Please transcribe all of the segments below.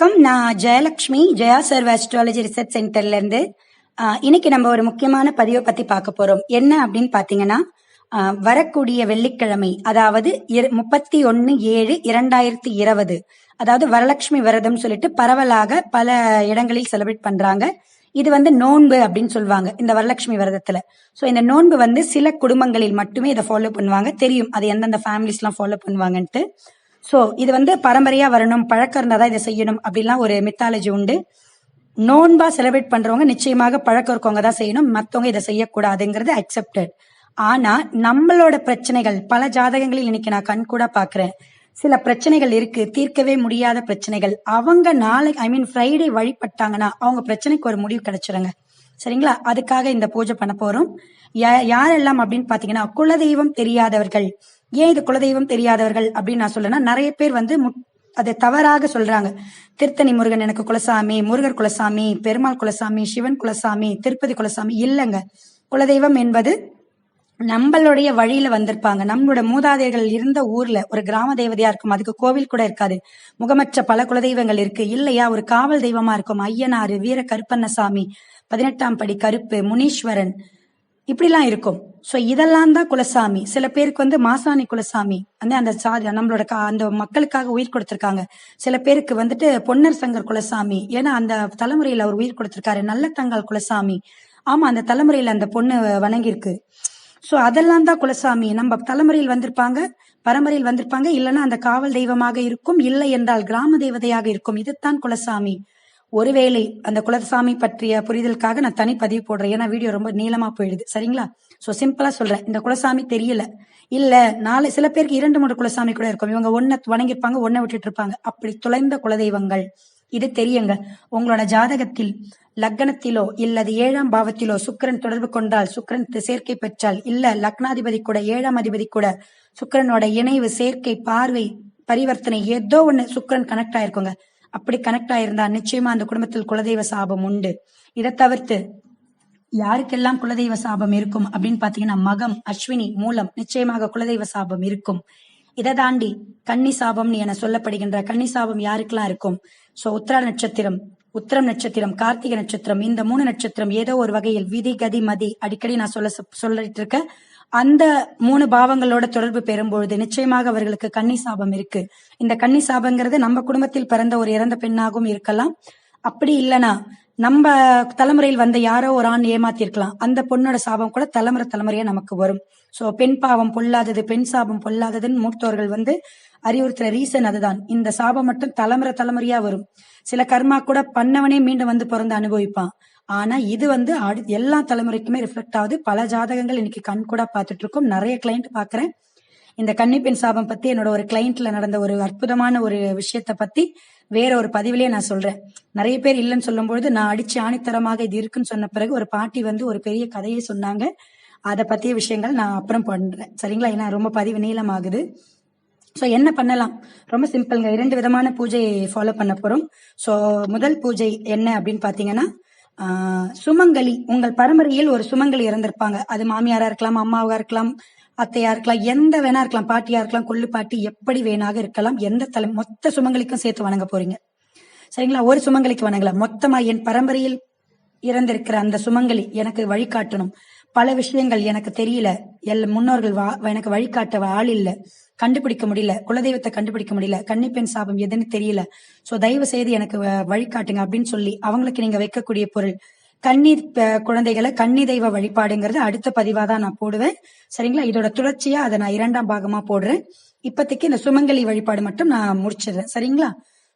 வணக்கம். நான் Jayalakshmi Jaya Sarva astrology research சென்டர்ல இருந்து இன்னைக்கு நம்ம ஒரு முக்கியமான பதிவை பத்தி பார்க்க போறோம். என்ன அப்படின்னு பாத்தீங்கன்னா வரக்கூடிய வெள்ளிக்கிழமை அதாவது முப்பத்தி ஒன்னு ஏழு இரண்டாயிரத்தி இருபது. அதாவது வரலட்சுமி விரதம் சொல்லிட்டு பரவலாக பல இடங்களில் செலிப்ரேட் பண்றாங்க. இது வந்து நோன்பு அப்படின்னு சொல்லுவாங்க இந்த வரலட்சுமி விரதத்துல. சோ இந்த நோன்பு வந்து சில குடும்பங்களில் மட்டுமே இதை ஃபாலோ பண்ணுவாங்க. தெரியும் அது எந்தெந்த ஃபேமிலிஸ் எல்லாம் ஃபாலோ பண்ணுவாங்கன்ட்டு. சோ இது வந்து பரம்பரையா வரணும் பழக்கம் இருந்தாதான் இதை செய்யணும் அப்படிலாம் ஒரு மித்தாலஜி உண்டு. நோன்பா செலிப்ரேட் பண்றவங்க நிச்சயமாக பழக்கம் இருக்கவங்க தான் செய்யணும். மத்தவங்க இதை செய்யக்கூடாதுங்கிறது அக்செப்டட் ஆனா நம்மளோட பிரச்சனைகள் பல ஜாதகங்களில் இன்னைக்கு நான் கண் கூட பாக்குறேன். சில பிரச்சனைகள் இருக்கு தீர்க்கவே முடியாத பிரச்சனைகள். அவங்க நாளை ஐ மீன் ஃப்ரைடே வழிபட்டாங்கன்னா அவங்க பிரச்சனைக்கு ஒரு முடிவு கிடைச்சிருங்க. சரிங்களா? அதுக்காக இந்த பூஜை பண்ண போறோம். யா- யாரெல்லாம் அப்படின்னு பாத்தீங்கன்னா குலதெய்வம் தெரியாதவர்கள். ஏன் இது குலதெய்வம் தெரியாதவர்கள் அப்படின்னு நான் சொல்லனா நிறைய பேர் வந்து அதை தவறாக சொல்றாங்க. திருத்தணி முருகன் எனக்கு குலசாமி முருகர் குலசாமி பெருமாள் குலசாமி சிவன் குலசாமி திருப்பதி குலசாமி இல்லைங்க. குலதெய்வம் என்பது நம்மளுடைய வழியில வந்திருப்பாங்க. நம்மளோட மூதாதையர்கள் இருந்த ஊர்ல ஒரு கிராம தேவதையா இருக்கும் அதுக்கு கோவில் கூட இருக்காது. முகமற்ற பல குலதெய்வங்கள் இருக்கு. இல்லையா ஒரு காவல் தெய்வமா இருக்கும். ஐயனாறு வீர கருப்பண்ணசாமி பதினெட்டாம் படி கருப்பு முனீஸ்வரன் இப்படிலாம் இருக்கும். சோ இதெல்லாம் தான் குலசாமி. சில பேருக்கு வந்து மாசாணி குலசாமி. வந்து அந்த சாதி நம்மளோட கா- அந்த மக்களுக்காக உயிர் கொடுத்திருக்காங்க. சில பேருக்கு வந்துட்டு பொன்னர் சங்கர் குலசாமி. ஏன்னா அந்த தலைமுறையில அவர் உயிர் கொடுத்திருக்காரு. நல்ல தங்கால் குலசாமி. ஆமா அந்த தலைமுறையில அந்த பொண்ணு வணங்கியிருக்கு. சோ அதெல்லாம் தான் குலசாமி. நம்ம தலைமுறையில் வந்திருப்பாங்க பரம்பரையில் வந்திருப்பாங்க. இல்லைன்னா அந்த காவல் தெய்வமாக இருக்கும் இல்லை என்றால் கிராம தேவதையாக இருக்கும். இதுதான் குலசாமி. ஒருவேளை அந்த குலசாமி பற்றிய புரிதலுக்காக நான் தனி பதிவு போடுறேன். ஏன்னா வீடியோ ரொம்ப நீளமா போயிடுது. சரிங்களா? சோ சிம்பிளா சொல்றேன். இந்த குலசாமி தெரியல. இல்ல நாலு சில பேருக்கு இரண்டு மூன்று குலசாமி கூட இருக்கும். இவங்க ஒன்ன வணங்கியிருப்பாங்க ஒன்ன விட்டுட்டு இருப்பாங்க. அப்படி தொலைந்த குலதெய்வங்கள் இது தெரியுங்க. உங்களோட ஜாதகத்தில் லக்னத்திலோ இல்லது ஏழாம் பாவத்திலோ சுக்கிரன் தொடர்பு கொண்டால் சுக்கரன் சேர்க்கை பெற்றால் இல்ல லக்னாதிபதி கூட ஏழாம் அதிபதி கூட சுக்கிரனோட இணைவு சேர்க்கை பார்வை பரிவர்த்தனை ஏதோ ஒண்ணு சுக்கரன் கனெக்ட் ஆயிருக்குங்க. அப்படி கனெக்ட் ஆயிருந்தா நிச்சயமா அந்த குடும்பத்தில் குலதெய்வ சாபம் உண்டு. இதை தவிர்த்து யாருக்கெல்லாம் குலதெய்வ சாபம் இருக்கும் அப்படின்னு பாத்தீங்கன்னா மகம் அஸ்வினி மூலம் நிச்சயமாக குலதெய்வ சாபம் இருக்கும். இதை தாண்டி கன்னி சாபம்னு என சொல்லப்படுகின்ற கன்னி சாபம் யாருக்கெல்லாம் இருக்கும்? சோ உத்திரா நட்சத்திரம் உத்திரம் நட்சத்திரம் கார்த்திகை நட்சத்திரம் இந்த மூணு நட்சத்திரம் ஏதோ ஒரு வகையில் விதி கதி மதி அடிக்கடி நான் சொல்ல சொல்லிட்டு இருக்கேன் அந்த மூணு பாவங்களோட தொடர்பு பெறும்பொழுது நிச்சயமாக அவர்களுக்கு கன்னி சாபம் இருக்கு. இந்த கன்னி சாபங்கிறது நம்ம குடும்பத்தில் பிறந்த ஒரு இறந்த பெண்ணாகவும் இருக்கலாம். அப்படி இல்லனா நம்ம தலைமுறையில் வந்த யாரோ ஒரு ஆண் ஏமாத்திருக்கலாம். அந்த பொண்ணோட சாபம் கூட தலைமுறை தலைமுறையா நமக்கு வரும். சோ பெண் பாவம் பொல்லாதது பெண் சாபம் பொல்லாததுன்னு மூத்தோர்கள் வந்து அறிவுறுத்துற ரீசன் அதுதான். இந்த சாபம் மட்டும் தலைமுறை தலைமுறையா வரும். சில கர்மா கூட பண்ணவனே மீண்டும் வந்து பிறந்து அனுபவிப்பான். ஆனா இது வந்து அடு- எல்லா தலைமுறைக்குமே ரிஃப்ளெக்ட் ஆகுது. பல ஜாதகங்கள் இன்னைக்கு கண் கூட பார்த்துட்டு இருக்கோம் நிறைய கிளைண்ட் பாக்குறேன் இந்த கன்னிப்பெண் சாபம் பத்தி என்னோட ஒரு கிளைண்ட்ல நடந்த ஒரு அற்புதமான ஒரு விஷயத்த பத்தி வேற ஒரு பதிவிலேயே நான் சொல்றேன். நிறைய பேர் இல்லைன்னு சொல்லும்பொழுது நான் அடிச்சு ஆணித்தரமாக இது இருக்குன்னு சொன்ன பிறகு ஒரு பாட்டி வந்து ஒரு பெரிய கதையை சொன்னாங்க. அதை பத்திய விஷயங்கள் நான் அப்புறம் பண்றேன். சரிங்களா? ஏன்னா ரொம்ப பதிவு நீளமாகுது. சோ என்ன பண்ணலாம்? ரொம்ப சிம்பிள்ங்க இரண்டு விதமான பூஜையை ஃபாலோ பண்ண போறோம். சோ முதல் பூஜை என்ன அப்படின்னு பாத்தீங்கன்னா சுமங்கலி. உங்கள் பரம்பரையில் ஒரு சுமங்கலி இறந்திருப்பாங்க. அது மாமியாரா இருக்கலாம் அம்மாவா இருக்கலாம் அத்தையா இருக்கலாம் எந்த வேணா இருக்கலாம் பாட்டியா இருக்கலாம் கொள்ளு பாட்டி எப்படி வேணாக இருக்கலாம் எந்த தலை மொத்த சுமங்கலிக்கும் சேர்த்து வணங்க போறீங்க. சரிங்களா? ஒரு சுமங்கலிக்கு வணங்கல மொத்தமா என் பரம்பரையில் இறந்திருக்கிற அந்த சுமங்கலி எனக்கு வழிகாட்டணும் பல விஷயங்கள் எனக்கு தெரியல. எல் முன்னோர்கள் வா- எனக்கு வழிகாட்ட ஆள் இல்லை. கண்டுபிடிக்க முடியல. குலதெய்வத்தை கண்டுபிடிக்க முடியல. கன்னிப்பெண் சாபம் எதுன்னு தெரியல. சோ தயவு செய்து எனக்கு வ- வழிகாட்டுங்க அப்படின்னு சொல்லி அவங்களுக்கு நீங்க வைக்கக்கூடிய பொருள். கன்னி குழந்தைகளை கன்னி தெய்வ வழிபாடுங்கிறது அடுத்த பதிவா தான் நான் போடுவேன். சரிங்களா? இதோட தொடர்ச்சியா அதை நான் இரண்டாம் பாகமா போடுறேன். இப்போதைக்கு இந்த சுமங்கலி வழிபாடு மட்டும் நான் முடிச்சிடுறேன். சரிங்களா?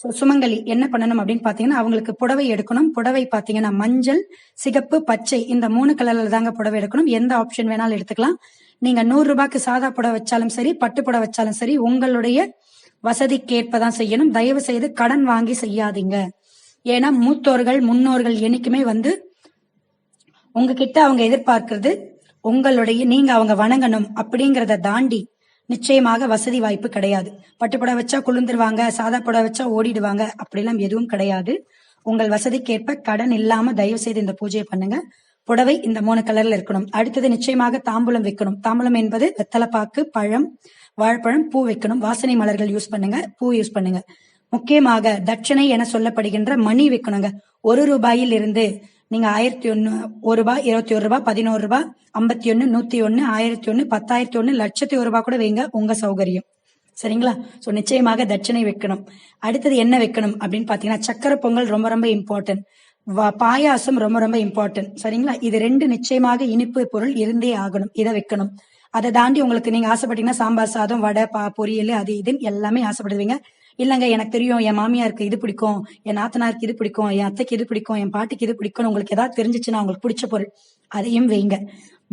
ஸோ சுமங்கலி என்ன பண்ணணும் அப்படின்னு பாத்தீங்கன்னா அவங்களுக்கு புடவை எடுக்கணும். புடவை பாத்தீங்கன்னா மஞ்சள் சிகப்பு பச்சை இந்த மூணு கலர்ல தாங்க புடவை எடுக்கணும். எந்த ஆப்ஷன் வேணாலும் எடுத்துக்கலாம். நீங்க நூறு ரூபாய்க்கு சாதா புடவை வச்சாலும் சரி பட்டு புடவை வச்சாலும் சரி உங்களுடைய வசதிக்கேற்பதான் செய்யணும். தயவு செய்து கடன் வாங்கி செய்யாதீங்க. ஏன்னா மூத்தோர்கள் முன்னோர்கள் என்னைக்குமே வந்து உங்ககிட்ட அவங்க எதிர்பார்க்கிறது உங்களுடைய நீங்க அவங்க வணங்கணும் அப்படிங்கறத தாண்டி நிச்சயமாக வசதி வாய்ப்பு கிடையாது. பட்டு வச்சா குளிர்ந்துருவாங்க சாதா புடவை வச்சா ஓடிடுவாங்க அப்படிலாம் எதுவும் கிடையாது. உங்கள் வசதிக்கேற்ப கடன் இல்லாம தயவு செய்து இந்த பூஜையை பண்ணுங்க. புடவை இந்த மூணு கலர்ல இருக்கணும். அடுத்தது நிச்சயமாக தாம்பூலம் வைக்கணும். தாம்பூலம் என்பது வெத்தலைப்பாக்கு பழம் வாழைப்பழம் பூ வைக்கணும். வாசனை மலர்கள் யூஸ் பண்ணுங்க. பூ யூஸ் பண்ணுங்க. முக்கியமாக தட்சணை என சொல்லப்படுகின்ற மணி வைக்கணுங்க. ஒரு ரூபாயில் இருந்து நீங்க ஆயிரத்தி ஒன்னு ஒரு ரூபாய் இருபத்தி ஒரு ரூபாய் பதினோரு ரூபாய் ஐம்பத்தி ஒன்னு நூத்தி ஒன்னு ஆயிரத்தி ஒன்னு பத்தாயிரத்தி ஒன்னு லட்சத்தி ஒரு ரூபாய் கூட வைங்க. உங்க சௌகரியம். சரிங்களா? சோ நிச்சயமாக தட்சணை வைக்கணும். அடுத்தது என்ன வைக்கணும் அப்படின்னு பாத்தீங்கன்னா சக்கரை பொங்கல் ரொம்ப ரொம்ப இம்பார்ட்டன்ட் பாயாசம் ரொம்ப ரொம்ப இம்பார்ட்டன்ட் சரிங்களா? இது ரெண்டு நிச்சயமாக இனிப்பு பொருள் இருந்தே ஆகணும். இதை வைக்கணும். அதை தாண்டி உங்களுக்கு நீங்க ஆசைப்பட்டீங்கன்னா சாம்பார் சாதம் வடை பா பொரியல் அது இதுன்னு எல்லாமே ஆசைப்படுவீங்க. இல்லங்க எனக்கு தெரியும் என் மாமியாருக்கு இது பிடிக்கும் என் நாத்தனாருக்கு இது பிடிக்கும் என் அத்தைக்கு இது பிடிக்கும் என் பாட்டிக்கு இது பிடிக்கும் உங்களுக்கு ஏதாவது தெரிஞ்சிச்சுன்னா உங்களுக்கு பிடிச்ச பொருள் அதையும் வைங்க.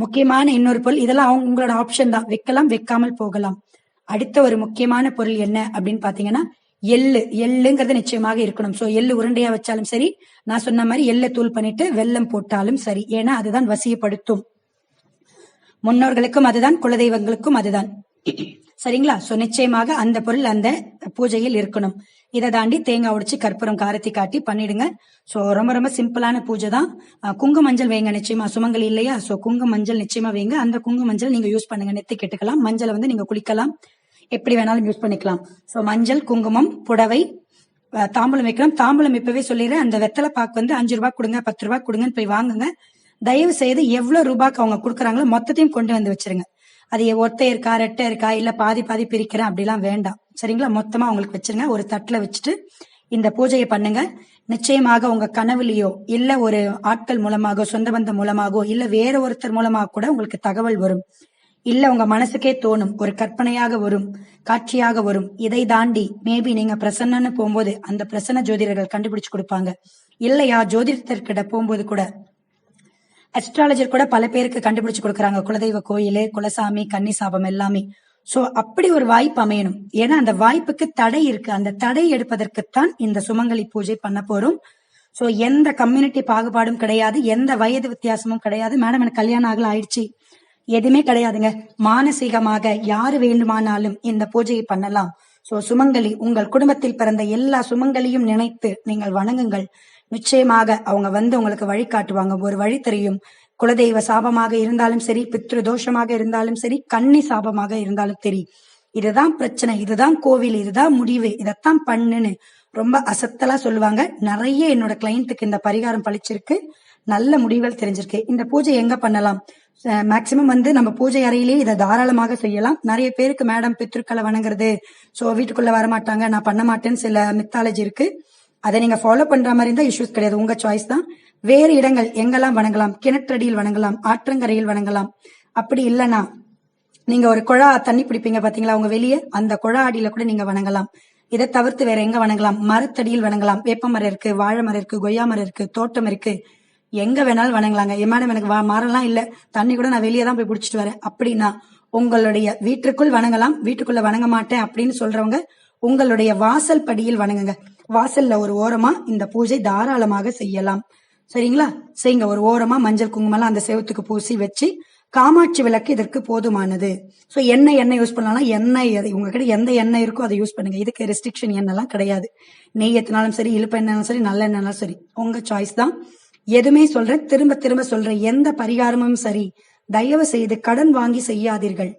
முக்கியமான இன்னொரு பொருள் இதெல்லாம் அவங்க உங்களோட ஆப்ஷன் தான். வைக்கலாம் வைக்காமல் போகலாம். அடுத்த ஒரு முக்கியமான பொருள் என்ன அப்படின்னு பாத்தீங்கன்னா எள்ளு எள்ளுங்கிறது நிச்சயமாக இருக்கணும். சோ எள்ளு உருண்டையா வச்சாலும் சரி நான் சொன்ன மாதிரி எள்ளை தூள் பண்ணிட்டு வெல்லம் போட்டாலும் சரி. ஏன்னா அதுதான் வசியப்படுத்தும். முன்னோர்களுக்கும் அதுதான் குலதெய்வங்களுக்கும் அதுதான். சரிங்களா? சோ நிச்சயமாக அந்த பொருள் அந்த பூஜையில் இருக்கணும். இதை தாண்டி தேங்காய் உடைச்சு கற்பூரம் காரத்தி காட்டி பண்ணிடுங்க. சோ ரொம்ப ரொம்ப சிம்பிளான பூஜை தான். குங்கு மஞ்சள் வைங்க நிச்சயமா. சுமங்கல் இல்லையா? சோ குங்கு மஞ்சள் நிச்சயமா வைங்க. அந்த குங்கு மஞ்சள் நீங்க யூஸ் பண்ணுங்க. நெத்தி கெட்டுக்கலாம். மஞ்சளை வந்து நீங்க குளிக்கலாம். எப்படி வேணாலும் யூஸ் பண்ணிக்கலாம். சோ மஞ்சள் குங்குமம் புடவை தாம்பூலம் வைக்கலாம் தாம்பூலம் இப்பவே சொல்லிடுறேன். அந்த வெத்தலை பாக்கு வந்து அஞ்சு ரூபாய் கொடுங்க பத்து ரூபாய் கொடுங்கன்னு போய் வாங்குங்க. தயவு செய்து எவ்வளவு ரூபாய்க்கு அவங்க கொடுக்குறாங்களோ மொத்தத்தையும் கொண்டு வந்து வச்சிருங்க. அது ஒத்தை இருக்கா ரெட்டை இருக்கா இல்ல பாதி பாதி பிரிக்கிறேன் அப்படிலாம் வேண்டாம். சரிங்களா? மொத்தமா அவங்களுக்கு வச்சிருங்க. ஒரு தட்டுல வச்சுட்டு இந்த பூஜையை பண்ணுங்க. நிச்சயமாக உங்க கனவுலையோ இல்ல ஒரு ஆட்கள் மூலமாக சொந்த பந்தம் மூலமாகவோ இல்ல வேற ஒருத்தர் மூலமாக கூட உங்களுக்கு தகவல் வரும். இல்ல உங்க மனசுக்கே தோணும் ஒரு கற்பனையாக வரும் காட்சியாக வரும். இதை தாண்டி மேபி நீங்க பிரசன்னன்னு போகும்போது அந்த பிரசன்ன ஜோதிடர்கள் கண்டுபிடிச்சு கொடுப்பாங்க. இல்லையா ஜோதிடத்திற்கிட்ட போகும்போது கூட அஸ்ட்ராலஜர் கூட பல பேருக்கு கண்டுபிடிச்சு கொடுக்குறாங்க. குலதெய்வ கோயிலு குலசாமி கன்னி சாபம் எல்லாமே. சோ அப்படி ஒரு வாய்ப்பு அமையணும். ஏன்னா அந்த வாய்ப்புக்கு தடை இருக்கு. அந்த தடை எடுப்பதற்குத்தான் இந்த சுமங்கலி பூஜை பண்ண போறோம். சோ எந்த கம்யூனிட்டி பாகுபாடும் கிடையாது. எந்த வயது வித்தியாசமும் கிடையாது. மேடம் எனக்கு கல்யாணம் ஆகல ஆயிடுச்சு. எதுவுமே கிடையாதுங்க. மானசீகமாக யாரு வேண்டுமானாலும் இந்த பூஜையை பண்ணலாம். சோ சுமங்கலி உங்கள் குடும்பத்தில் பிறந்த எல்லா சுமங்கலியும் நினைத்து நீங்கள் வணங்குங்கள். நிச்சயமாக அவங்க வந்து உங்களுக்கு வழிகாட்டுவாங்க ஒரு வழி தெரியும். குலதெய்வ சாபமாக இருந்தாலும் சரி பித்ரு தோஷமாக இருந்தாலும் சரி கன்னி சாபமாக இருந்தாலும் சரி. இதுதான் பிரச்சனை. இதுதான் கோவில். இதுதான் முடிவு. இதைத்தான் பண்ணுன்னு ரொம்ப அசத்தலா சொல்லுவாங்க. நிறைய என்னோட கிளைண்ட்டுக்கு இந்த பரிகாரம் பழிச்சிருக்கு. நல்ல முடிவுகள் தெரிஞ்சிருக்கு. இந்த பூஜை எங்க பண்ணலாம்? மேக்சிமம் வந்து நம்ம பூஜை அறையிலேயே இதை தாராளமாக செய்யலாம். நிறைய பேருக்கு மேடம் பித்ருக்களை வணங்குறது சோ வீட்டுக்குள்ள வரமாட்டாங்க. நான் பண்ண மாட்டேன்னு சில மித்தாலஜி இருக்கு. அதை நீங்க ஃபாலோ பண்ற மாதிரி இருந்தா இஷ்யூஸ் கிடையாது. உங்க சாய்ஸ் தான். வேறு இடங்கள் எங்கெல்லாம் வணங்கலாம்? கிணற்றடியில் வணங்கலாம். ஆற்றங்கரையில் வணங்கலாம். அப்படி இல்லைன்னா நீங்க ஒரு குழா தண்ணி பிடிப்பீங்க பாத்தீங்களா உங்க வெளியே? அந்த குழா அடியில கூட நீங்க வணங்கலாம். இதை தவிர்த்து வேற எங்க வணங்கலாம்? மரத்தடியில் வணங்கலாம். வேப்ப மரம் இருக்கு வாழை மரம் இருக்கு கொய்யா மரம் இருக்கு தோட்டம் இருக்கு. எங்க வேணாலும் வணங்கலாங்க. "ஏ மேடம் எனக்கு வா- மரம்லாம் இல்ல. தண்ணி கூட நான் வெளியே தான் போய் பிடிச்சிட்டு வரேன். அப்படின்னா உங்களுடைய வீட்டிற்குள் வணங்கலாம். வீட்டுக்குள்ள வணங்க மாட்டேன் அப்படின்னு சொல்றவங்க உங்களுடைய வாசல் படியில் வணங்குங்க. வாசல்ல ஒரு ஓரமா இந்த பூஜை தாராளமாக செய்யலாம். சரிங்களா? செய்யுங்க ஒரு ஓரமா மஞ்சள் குங்குமலாம் அந்த செவத்துக்கு பூசி வச்சு காமாட்சி விளக்கு இதற்கு போதுமானது. சோ எண்ணெய் எண்ணெய் யூஸ் பண்ணலாம் எண்ணெய் எது- உங்ககிட்ட எந்த எண்ணெய் இருக்கோ அதை யூஸ் பண்ணுங்க. இதுக்கு ரெஸ்ட்ரிக்ஷன் எண்ணெய்லாம் கிடையாது. நெய் எத்தினாலும் சரி இழுப்பு சரி நல்ல எண்ணெய்னாலும் சரி. உங்க சாய்ஸ் தான். எதுவுமே சொல்றேன் திரும்ப திரும்ப சொல்றேன் எந்த பரிகாரமும் சரி. தயவு செய்து கடன் வாங்கி செய்யாதீர்கள்.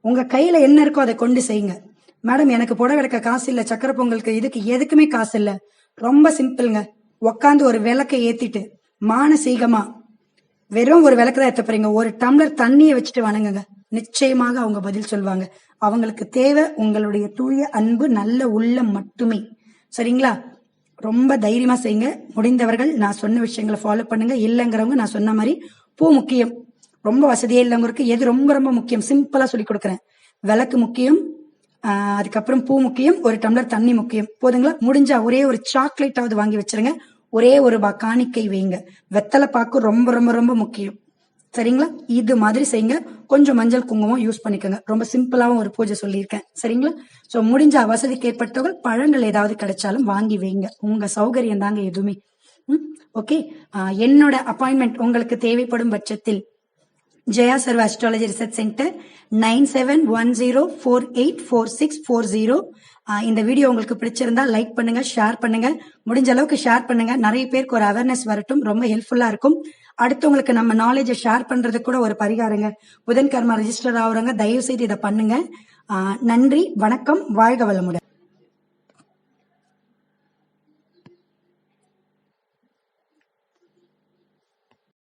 உங்க கையில என்ன இருக்கோ அதை கொண்டு செய்யுங்க. மேடம் எனக்கு புடவை எடுக்க காசு இல்ல சக்கரை பொங்கலுக்கு இதுக்கு எதுக்குமே காசு இல்ல. ரொம்ப சிம்பிள்ங்க. உக்காந்து ஒரு விளக்கை ஏத்திட்டு மானசீகமா வெறும் ஒரு விளக்கு தான் ஏற்ற போறீங்க. ஒரு டம்ளர் தண்ணியை வச்சுட்டு வணங்குங்க. நிச்சயமாக அவங்க பதில் சொல்லுவாங்க அவங்களுக்கு தேவை உங்களுடைய தூய அன்பு நல்ல உள்ளம் மட்டுமே. சரிங்களா? ரொம்ப தைரியமா செய்யுங்க. முடிந்தவர்கள் நான் சொன்ன விஷயங்களை ஃபாலோ பண்ணுங்க. இல்லைங்கிறவங்க நான் சொன்ன மாதிரி பூ முக்கியம். ரொம்ப வசதியே இல்லைங்கிறதுக்கு எது ரொம்ப ரொம்ப முக்கியம்? சிம்பிளா சொல்லி கொடுக்குறேன். விளக்கு முக்கியம். அதுக்கப்புறம் பூ முக்கியம். ஒரு டம்ளர் தண்ணி முக்கியம். போதுங்களா? முடிஞ்சா ஒரே ஒரு சாக்லேட்டாவது வாங்கி வச்சிருங்க. ஒரே ஒரு காணிக்கை வைங்க. வெத்தலை பாக்கு ரொம்ப ரொம்ப ரொம்ப முக்கியம். சரிங்களா? இது மாதிரி செய்யுங்க. கொஞ்சம் மஞ்சள் குங்குமம் யூஸ் பண்ணிக்கோங்க. ரொம்ப சிம்பிளாவும் ஒரு பூஜை சொல்லியிருக்கேன். சரிங்களா? சோ முடிஞ்ச வசதிக்கு ஏற்பட்டவர்கள் பழங்கள் ஏதாவது கிடைச்சாலும் வாங்கி வைங்க. உங்க சௌகரியம் தாங்க எதுவுமே. ஓகே என்னோட அப்பாயின்மெண்ட் உங்களுக்கு தேவைப்படும் பட்சத்தில் Jaya Sarva astrology research centre nine seven one zero four eight four six four zero இந்த வீடியோ உங்களுக்கு பிடிச்சிருந்தா லைக் பண்ணுங்க ஷேர் பண்ணுங்க. முடிஞ்ச அளவுக்கு ஷேர் பண்ணுங்க. நிறைய பேருக்கு ஒரு அவேர்னஸ் வரட்டும். ரொம்ப ஹெல்ப்ஃபுல்லா இருக்கும். அடுத்தவங்களுக்கு நம்ம நாலேஜை ஷேர் பண்றது கூட ஒரு பரிகாரங்க. புதன் கர்மா ரெஜிஸ்டர் ஆகுறவங்க தயவு செய்து இதை பண்ணுங்க. நன்றி வணக்கம் வாழ்க வளமுடன்.